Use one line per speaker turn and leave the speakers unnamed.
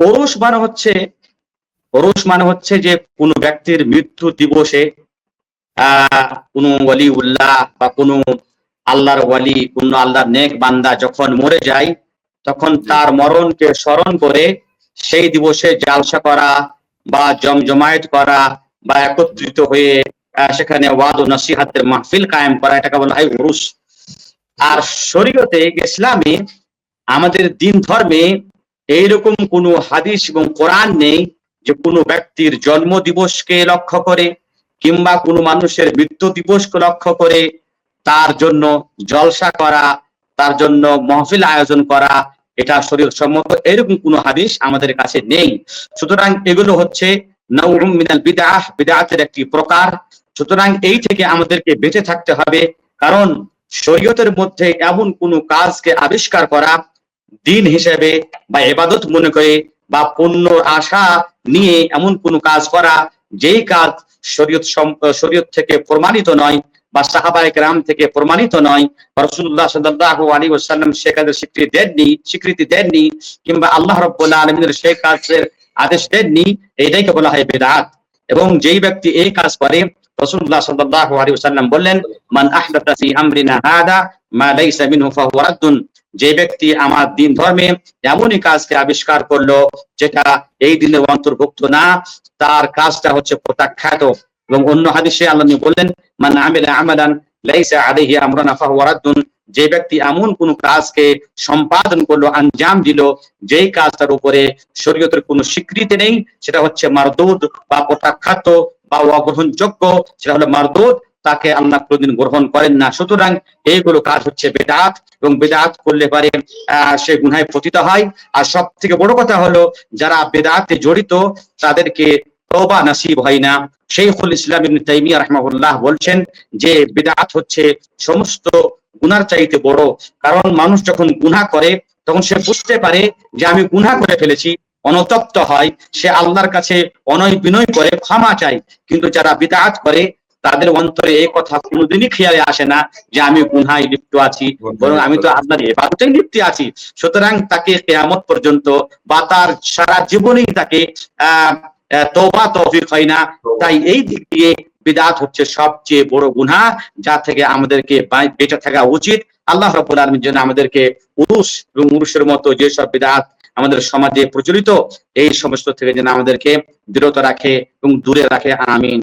পৌরুষ মানে হচ্ছে, পৌরুষ মানে হচ্ছে যে কোনো ব্যক্তির মৃত্যু দিবসে কোনো ওয়ালি উল্লাহ বা কোনো আল্লাহর ওয়ালি কোনো আল্লাহর নেক বান্দা যখন মরে যায়, তখন তার মরণকে স্মরণ করে সেই দিবসে জালসা করা বা জমজমায়েত করা বা একত্রিত হয়ে সেখানে ওয়াদ ও নসিহাতের মাহফিল কায়েম করা, এটাকে বলা হয় উরুস। আর শরীয়তে ইসলামে আমাদের দিন ধর্মে এইরকম কোনো হাদিস এবং কোরআন নেই যে কোনো ব্যক্তির জন্ম দিবসকে লক্ষ্য করে কিংবা কোনো মানুষের মৃত্যু দিবসকে লক্ষ্য করে তার জন্য জলসা করা, তার জন্য মহফিল আয়োজন করা, এটা শরীর সম্মত। এরকম কোনো হাদিস আমাদের কাছে নেই। সুতরাং এগুলো হচ্ছে মিনাল বিদাহ বিদাতের একটি প্রকার। সুতরাং এই থেকে আমাদেরকে বেঁচে থাকতে হবে। কারণ শরীয়তের মধ্যে এমন কোনো কাজকে আবিষ্কার করা দিন হিসেবে বা এবাদত মনে করে বা পুণ্য আশা নিয়ে এমন কোনো কাজ করা, যেই কাজ শরীয়ত শরীয়ত থেকে প্রমাণিত নয় বা সাহাবায়ে কেরাম থেকে প্রমাণিত নয় রসুল্লাহ সাল্লাল্লাহু আলাইহি ওয়াসাল্লাম সে কাজের স্বীকৃতি দেননি স্বীকৃতি দেননি কিংবা আল্লাহ রাব্বুল আলামিনের সেই কাজের আদেশ দেননি এটাইকে বলা হয় বেদাত। এবং যেই ব্যক্তি এই কাজ করে রসুল্লাহ সাল্লাল্লাহু আলাইহি ওয়াসাল্লাম বললেন, মান আহদাথা ফি আমরিনা হাদা যে ব্যক্তি আমার দিন ধর্মে এমনই কাজকে আবিষ্কার করল, যেটা এই দিনের অন্তর্ভুক্ত না, তার কাজটা হচ্ছে প্রত্যাখ্যাত। এবং অন্য হাদিসে আল্লাহ বললেন, মান আমিলা আমালান যে ব্যক্তি এমন কোন কাজকে সম্পাদন করল, আঞ্জাম দিল, যেই কাজটার উপরে শরীয়তের কোনো স্বীকৃতি নেই, সেটা হচ্ছে মারদুদ বা প্রত্যাখ্যাত বা অগ্রহণযোগ্য, সেটা হলো মারদুদ। তাকে আল্লাহ কোনদিন গ্রহণ করেন না। সুতরাং এইগুলো কাজ হচ্ছে বেদাত এবং বেদাত করলে পারে সে গুনায় পতিত হয়। আর সব থেকে বড় কথা হলো, যারা বেদাতে জড়িত, তাদেরকে তওবা নসিব হয় না। শেখুল ইসলাম তাইমিয়া রাহমাহুল্লাহ বলছেন যে বিদআত হচ্ছে সমস্ত গুনার চাইতে বড়। কারণ মানুষ যখন গুনাহ করে, তখন সে বুঝতে পারে যে, আমি গুনাহ করে ফেলেছি, অনতপ্ত হয়। সে আল্লাহর কাছে অনয় বিনয় করে ক্ষমা চায়। কিন্তু যারা বিদআত করে তাদের অন্তরে এই কথা কোনোদিনই খেয়ালে আসে না যে আমি গুনহায় লিপ্ত আছি, বরং আমি তো আল্লাহর এবাদতেই লিপ্ত আছি। সুতরাং তাকে কেয়ামত পর্যন্ত বা তার সারা জীবনেই তাকে, আহ তওবা তৌফিক হয় না। তাই এই দিক দিয়ে বিদাত হচ্ছে সবচেয়ে বড় গুনাহ, যা থেকে আমাদেরকে বেঁচে থাকা উচিত। আল্লাহ রাব্বুল আলামিন যেন আমাদেরকে উরুস এবং উরুসের মতো যেসব বিদাত আমাদের সমাজে প্রচলিত, এই সমস্ত থেকে যেন আমাদেরকে বিরত রাখে এবং দূরে রাখে। আমিন।